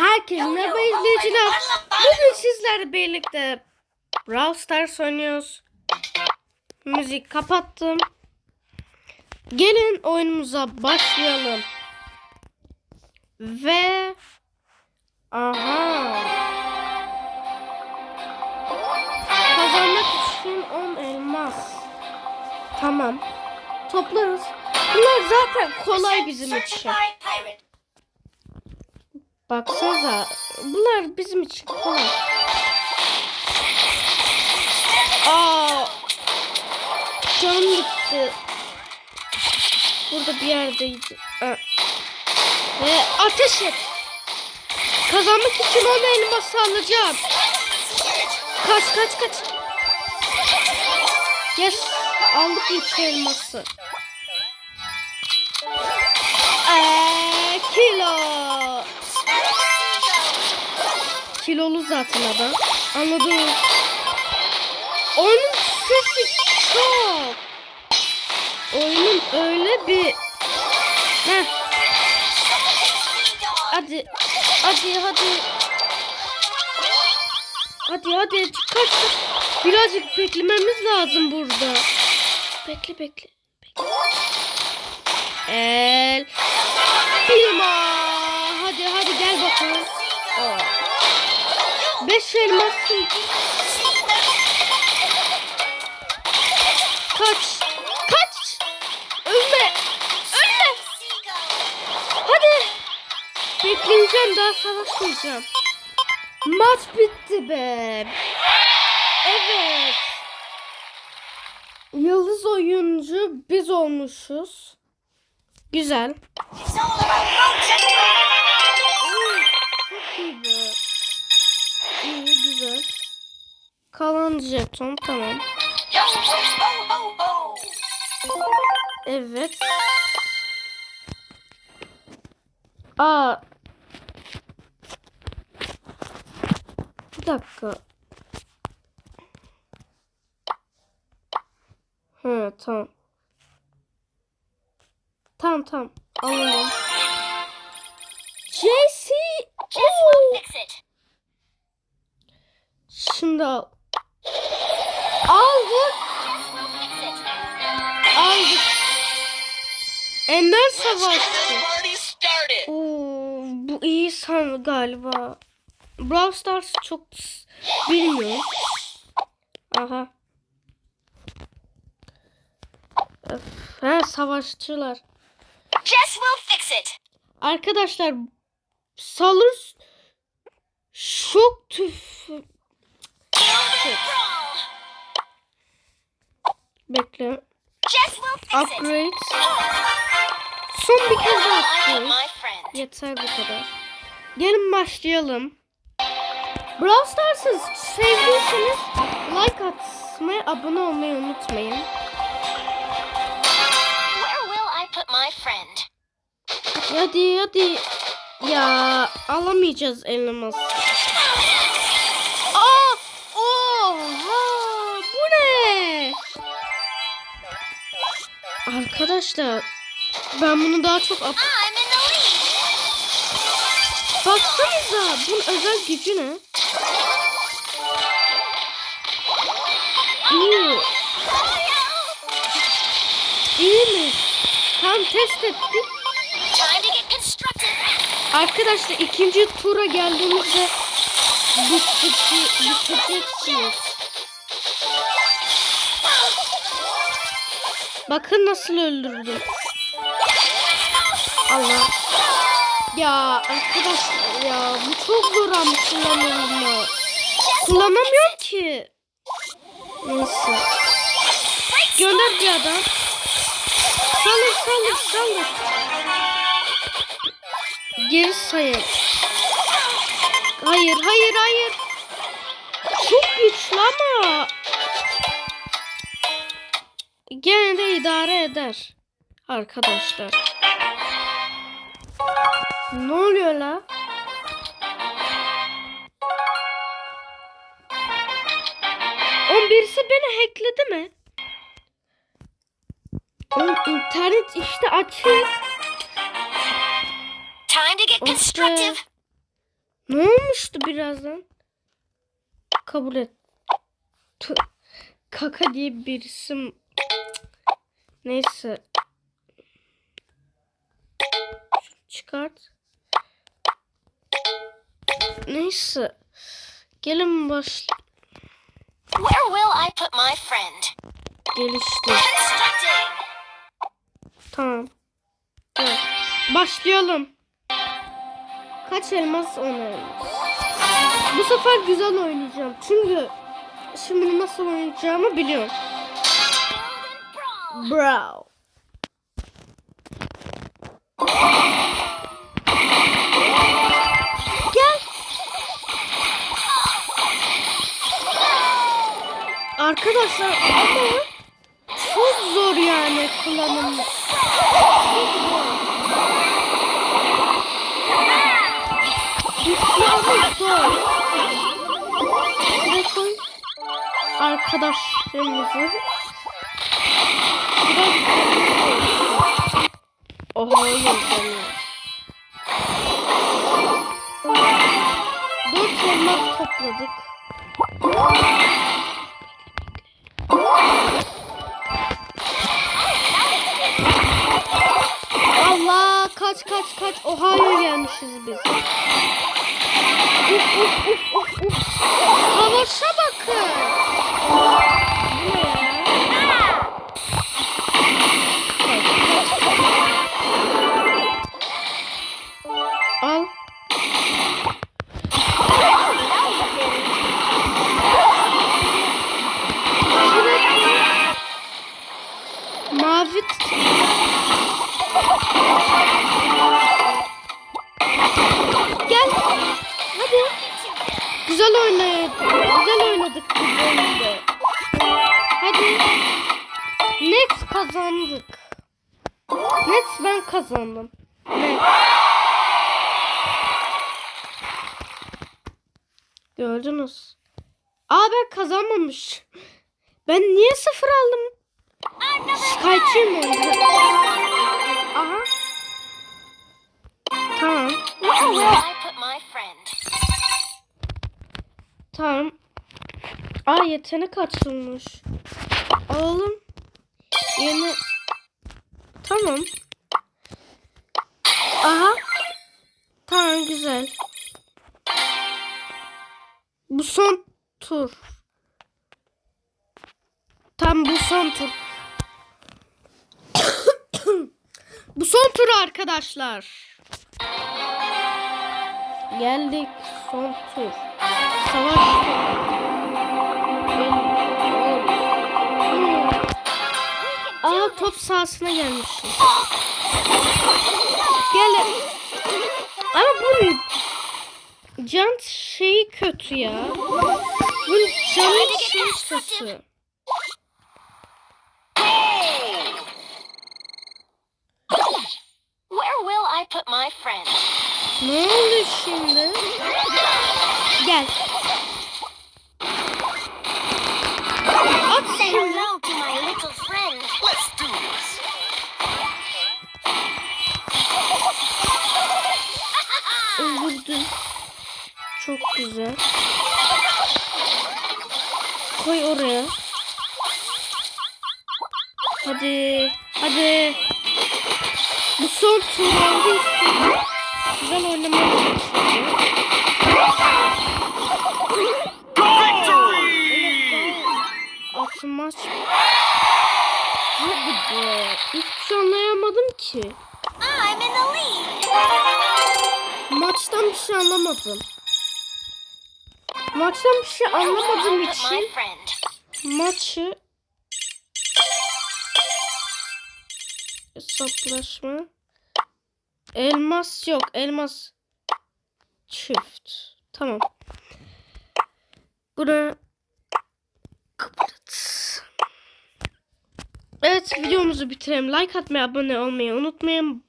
Herkese merhaba izleyiciler. Bugün sizlerle birlikte Brawl Stars oynuyoruz. Müzik kapattım. Gelin oyunumuza başlayalım. Ve aha kazanmak için 10 elmas. Tamam. Toplarız. Bunlar zaten kolay bizim için. Baksanıza. Bunlar bizim için kolay. Aa! Canım gitti. Burada bir yerdeydi. Aa. Ve ateş et. Kazanmak için onu elması alacağım. Kaç kaç kaç. Yes. Aldık üç elması. Zaten adam. Anladınız. Oyunun sesi çok. Oyunun öyle bir... Heh. Hadi. Hadi hadi. Hadi hadi kaç kaç. Birazcık beklememiz lazım burada. Bekle bekle. bekle. El. Bilma. Hadi hadi gel bakalım. Beş elmasın. Kaç. Kaç. Ölme. Ölme. Hadi. Bekleyeceğim daha savaşmayacağım. Maç bitti be. Evet. Yıldız oyuncu biz olmuşuz. Güzel. Kalan jeton tamam. Evet. Aa. Bir dakika. He tamam. Tamam tamam. JC. Oo. Şimdi al. Ender savaşçı. Oo, bu iyi san galiba. Brawl Stars çok bilmiyorum. Aha. Öf, he, savaşçılar. Jess will fix it. Arkadaşlar salır şok tüf bekle upgrade son bir kez daha yeter bu kadar. Gelin başlayalım. Brawl Stars'ı sevdiyseniz like atmayı abone olmayı unutmayın. Hadi hadi. Ya alamayacağız elmas. Aa! Oha! Bu ne? Arkadaşlar ben bunu daha çok lead. Baksanıza bunun özel gücü ne? İyi. İyi mi? Tam test ettik. Arkadaşlar ikinci tura geldiğimizde bitecek, biteceksiniz. Bakın nasıl öldürdüm. Allah. Ya arkadaşlar ya bu çok zor ama kullanıyorum. Kullanamıyorum ki. Neyse. Gönder bir adam. Salır salır salır. Geri sayın. Hayır hayır hayır. Çok güçlü ama. Gene de idare eder. Arkadaşlar. Ne oluyor la? On birisi beni hackledi mi? Oğlum internet işte açık. Time to get constructive. Ne olmuştu birazdan? Kabul et. Tüh. Kaka diye bir isim. Neyse. Şunu çıkart. Neyse. Gelin başla. Where will I put my friend? Gelişti. Tamam. Evet. Başlayalım. Kaç elmas on elmas. Bu sefer güzel oynayacağım. Çünkü şimdi nasıl oynayacağımı biliyorum. Brawl. Arkadaşlar ama çok zor yani kullanımı. Çok zor. Şuraya koy. Arkadaşlarımızı. Oha yazıyor. Dört elmas topladık. Kaç kaç kaç Ohio'ya gelmişiz biz. Uf uf uf uf uf. Savaşa bakın. Güzel oynadık. Güzel oynadık bu bölümde. Hadi. Net kazandık. Net ben kazandım. Net. Gördünüz. Aa ben kazanmamış. Ben niye sıfır aldım? Şikayetçiyim oldu. Aha. Tamam. Where will I put my friend? Tamam. Aa yetenek açılmış. Alalım. Yeni. Tamam. Aha. Tamam güzel. Bu son tur. Tam bu son tur. bu son tur arkadaşlar. Geldik son tur. Turu. Aa top sahasına gelmişiz. Gel. Ama bu can şeyi kötü ya. Bu canın şeyi kötü. Ne oluyor şimdi? Gel. Güzel. Koy oraya. Hadi. Hadi. Bu son tur olduğu için güzel. Victory! Atmaç. Hadi be. Hiçbir şey anlayamadım ki. I'm in the lead. Maçtan bir şey anlamadım. Maçtan bir şey anlamadığım için maçı hesaplaşma. Elmas yok elmas. Çift. Tamam. Buna kapat Evet videomuzu bitirelim. Like atmayı abone olmayı unutmayın. Bye.